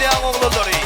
দেওয়া মঙ্গল ধরে